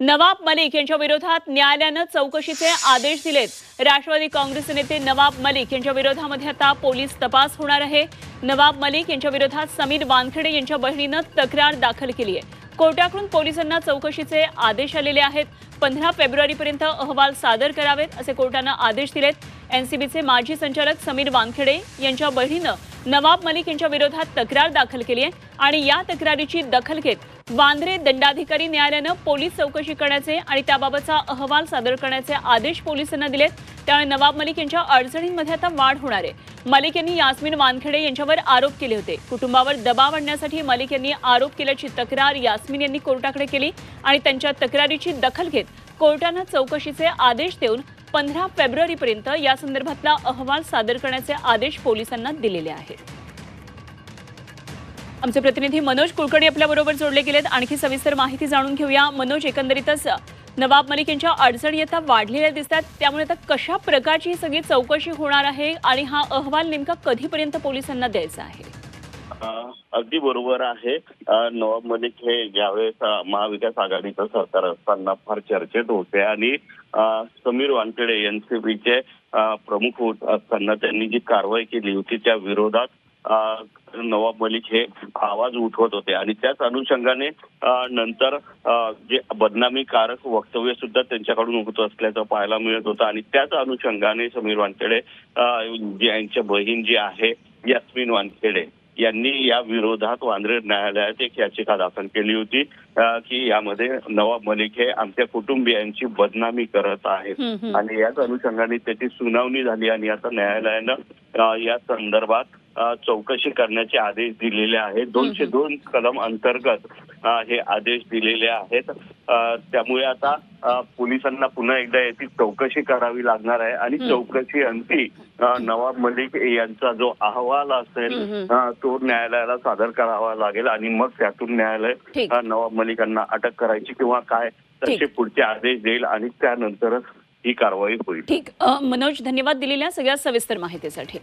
नवाब मलिक यांच्या विरोधात न्यायालयानं चौकशीचे आदेश दिलेत. राष्ट्रवादी काँग्रेसचे नेते नवाब मलिक यांच्या विरोधामध्ये आता पोलीस तपास होणार आहे. नवाब मलिक यांच्या विरोधात समीर वानखेडे यांच्या बहिणीनं तक्रार दाखल केली आहे. कोर्टाकडून पोलिसांना चौकशीचे आदेश आलेले आहेत. पंधरा फेब्रुवारीपर्यंत अहवाल सादर करावेत असे कोर्टानं आदेश दिलेत. एनसीबीचे माजी संचालक समीर वानखेडे यांच्या बहिणीनं नवाब मलिक यांच्या विरोधात तक्रार दाखल केली आहे आणि या तक्रारीची दखल घेत वांद्रे दंडाधिकारी न्यायालयानं पोलीस चौकशी करण्याचे आणि त्याबाबतचा अहवाल सादर करण्याचे आदेश पोलिसांना दिलेत. त्यामुळे नवाब मलिक यांच्या अडचणींमध्ये आता वाढ होणार आहे. मलिक यांनी यास्मिन वानखेडे यांच्यावर आरोप केले होते. कुटुंबावर दबाव आणण्यासाठी मलिक यांनी आरोप केल्याची तक्रार यास्मिन यांनी कोर्टाकडे केली आणि त्यांच्या तक्रारीची दखल घेत कोर्टानं चौकशीचे आदेश देऊन पंधरा फेब्रुवारीपर्यंत या संदर्भातला अहवाल सादर करण्याचे आदेश पोलिसांना दिलेले आहेत. आमचे प्रतिनिधी मनोज कुलकर्णी आपल्या बरोबर जोडले गेलेत. आणखी सविस्तर माहिती जाणून घेऊया. मनोज एकंदरीतच नवाब मलिक यांच्या अडचणी आता वाढलेल्या दिसतात. त्यामुळे आता कशा प्रकारची ही सगळी चौकशी होणार आहे आणि हा अहवाल नेमका कधीपर्यंत पोलिसांना द्यायचा आहे? अगदी बरोबर आहे. नवाब मलिक हे ज्यावेळेस महाविकास आघाडीचं सरकार असताना फार चर्चेत होते आणि समीर वानखेडे एनसीबीचे प्रमुख होत असताना त्यांनी जी कारवाई केली होती त्या विरोधात नवाब मलिक हे आवाज उठवत होते. आणि त्याच अनुषंगाने नंतर जे बदनामीकारक वक्तव्य सुद्धा त्यांच्याकडून होत असल्याचं पाहायला मिळत होतं. आणि त्याच अनुषंगाने समीर वानखेडे यांच्या बहीण जी आहे यास्मिन वानखेडे यांनी या विरोधात वांद्रे न्यायालयात एक याचिका दाखल केली होती की यामध्ये नवाब मलिक हे आमच्या कुटुंबियांची बदनामी करत आहेत. आणि याच अनुषंगाने त्याची सुनावणी झाली आणि आता न्यायालयानं या संदर्भात चौकशी करण्याचे आदेश दिलेले आहेत. दोनशे दोन कलम अंतर्गत हे आदेश दिलेले आहेत. त्यामुळे आता पोलिसांना पुन्हा एकदा याची चौकशी करावी लागणार आहे. आणि चौकशी अंती नवाब मलिक यांचा जो अहवाल असेल तो न्यायालयाला सादर करावा लागेल. आणि मग त्यातून न्यायालय नवाब मलिकांना अटक करायची किंवा काय तसे. पुढचे आदेश देईल आणि त्यानंतरच ही कारवाई होईल. ठीक. मनोज धन्यवाद दिलेल्या सगळ्या सविस्तर माहितीसाठी.